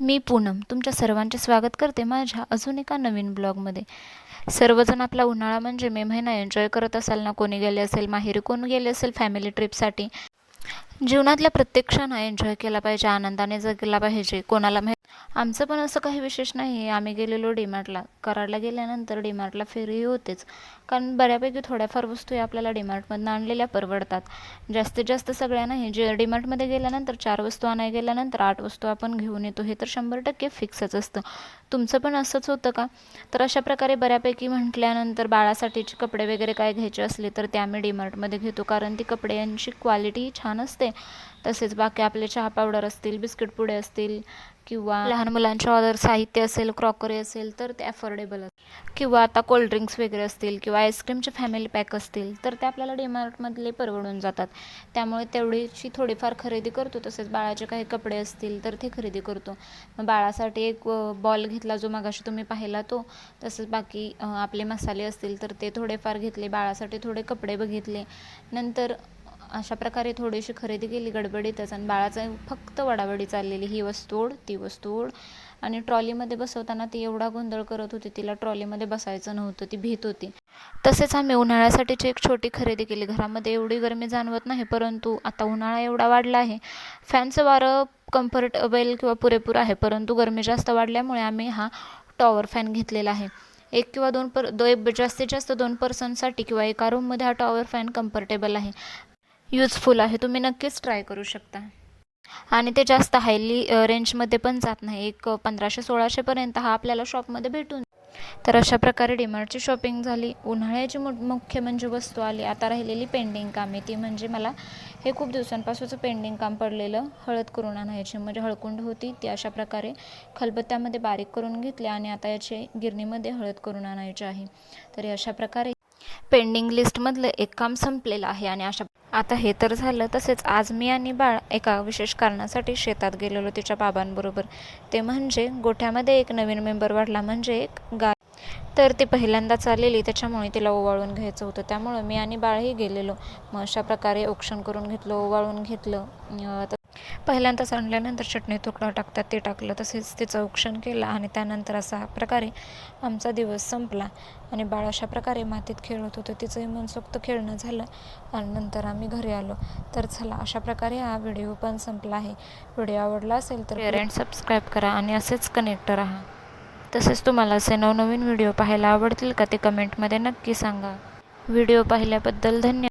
मी पूनम तुमच्या सर्वांचे स्वागत करते माझ्या अजून एका नवीन ब्लॉगमध्ये. सर्वजण आपला उन्हाळा म्हणजे मे महिना एन्जॉय करत असाल ना कोणी गेले असेल माहेरी कोण गेले असेल फॅमिली ट्रिपसाठी जीवनातल्या प्रत्येक क्षण हा एन्जॉय केला पाहिजे आनंदाने जगला पाहिजे कोणाला माहीत आमचं पण असं काही विशेष नाही आहे आम्ही गेलेलो डीमार्टला कराडला गेल्यानंतर डीमार्टला फेरी होतेच. कारण बऱ्यापैकी थोड्याफार वस्तू या आपल्याला डीमार्टमधनं आणलेल्या परवडतात. जास्तीत जास्त सगळ्या नाही जे डीमार्टमध्ये गेल्यानंतर चार वस्तू आणायला गेल्यानंतर आठ वस्तू आपण घेऊन येतो हे तर शंभर टक्के फिक्सच असतं. तुमचं पण असंच होतं का? तर अशा प्रकारे बऱ्यापैकी म्हटल्यानंतर बाळासाठीचे कपडे वगैरे काय घ्यायचे असले तर ते आम्ही डीमार्टमध्ये घेतो. कारण ती कपड्यांची क्वालिटी छान असते. तसेच बाकी आपले चहा पावडर असतील बिस्किट पुडे असतील किंवा लहान मुलांच्या ऑर्डर साहित्य असेल क्रॉकरी असेल तर ते अफोर्डेबल असतील किंवा आता कोल्ड्रिंक्स वगैरे असतील किंवा आईस्क्रीमचे फॅमिली पॅक असतील तर ते आपल्याला डीमार्टमधले परवडून जातात. त्यामुळे तेवढीची थोडीफार खरेदी करतो तसेच बाळाचे काही कपडे असतील तर ते खरेदी करतो. मग बाळासाठी एक बॉल घेतला जो मागाशी तुम्ही पाहिला तो तसंच बाकी आपले मसाले असतील तर ते थोडेफार घेतले बाळासाठी थोडे कपडे बघितले. नंतर अशा प्रकारे थोडीशी खरेदी केली गडबडीतच. आणि बाळाचं फक्त वडावडी चाललेली ही वस्तू ओढ ती वस्तू ओढ. आणि ट्रॉलीमध्ये बसवताना ती एवढा गोंधळ करत होती तिला ट्रॉलीमध्ये बसायचं नव्हतं ती भीत होती. तसेच आम्ही उन्हाळ्यासाठीची एक छोटी खरेदी केली. घरामध्ये एवढी गरमी जाणवत नाही परंतु आता उन्हाळा एवढा वाढला आहे. फॅनचं वारं कम्फर्टेबल किंवा पुरेपूर आहे परंतु गरमी जास्त वाढल्यामुळे आम्ही हा टॉवर फॅन घेतलेला आहे. एक किंवा दोन पर दो एक जास्तीत जास्त दोन पर्सनसाठी किंवा एका रूममध्ये हा टॉवर फॅन कम्फर्टेबल आहे. यूजफुल आहे तुम्ही नक्कीच ट्राय करू शकता. आणि ते जास्त हायली रेंजमध्ये पण जात नाही. एक पंधराशे सोळाशेपर्यंत हा आपल्याला शॉपमध्ये भेटून तर अशा प्रकारे डीमार्टची शॉपिंग झाली. उन्हाळ्याची मु मुख्य म्हणजे वस्तू आली. आता राहिलेली पेंडिंग कामे ती म्हणजे मला हे खूप दिवसांपासूनचं पेंडिंग काम पडलेलं. हळद करून आणायची म्हणजे हळकुंड होती. ती अशा प्रकारे खलबत्त्यामध्ये बारीक करून घेतली आणि आता याचे गिरणीमध्ये हळद करून आणायची आहे. तर अशा प्रकारे पेंडिंग लिस्टमधलं एक काम संपलेलं आहे आणि अशा आता हे तर झालं तसेच आज मी आणि बाळ एका विशेष कारणासाठी शेतात गेलेलो तिच्या बाबांबरोबर. ते म्हणजे गोठ्यामध्ये एक नवीन मेंबर वाढला म्हणजे एक गाय तर ती पहिल्यांदाच आलेली त्याच्यामुळे तिला ओवाळून घ्यायचं होतं. त्यामुळं मी आणि बाळही गेलेलो. मग अशा प्रकारे औक्षण करून घेतलं ओवाळून घेतलं. पहिल्यांदा सांडल्यानंतर पहिल्यांदाच आणल्यानंतर चटणी तुकडा टाकतात ते टाकलं तसेच तिचं औक्षण केलं आणि त्यानंतर असा प्रकारे आमचा दिवस संपला. आणि बाळ अशा प्रकारे मातीत खेळत होतं तिचंही मनसोक्त खेळणं झालं आणि नंतर आम्ही घरी आलो. तर चला अशा प्रकारे हा व्हिडिओ पण संपला आहे. व्हिडिओ आवडला असेल तर शेअर अँड सबस्क्राईब करा आणि असेच कनेक्ट राहा. तसेच तुम्हाला असे नवनवीन व्हिडिओ पाहायला आवडतील का ते कमेंटमध्ये नक्की सांगा. व्हिडिओ पाहिल्याबद्दल धन्यवाद.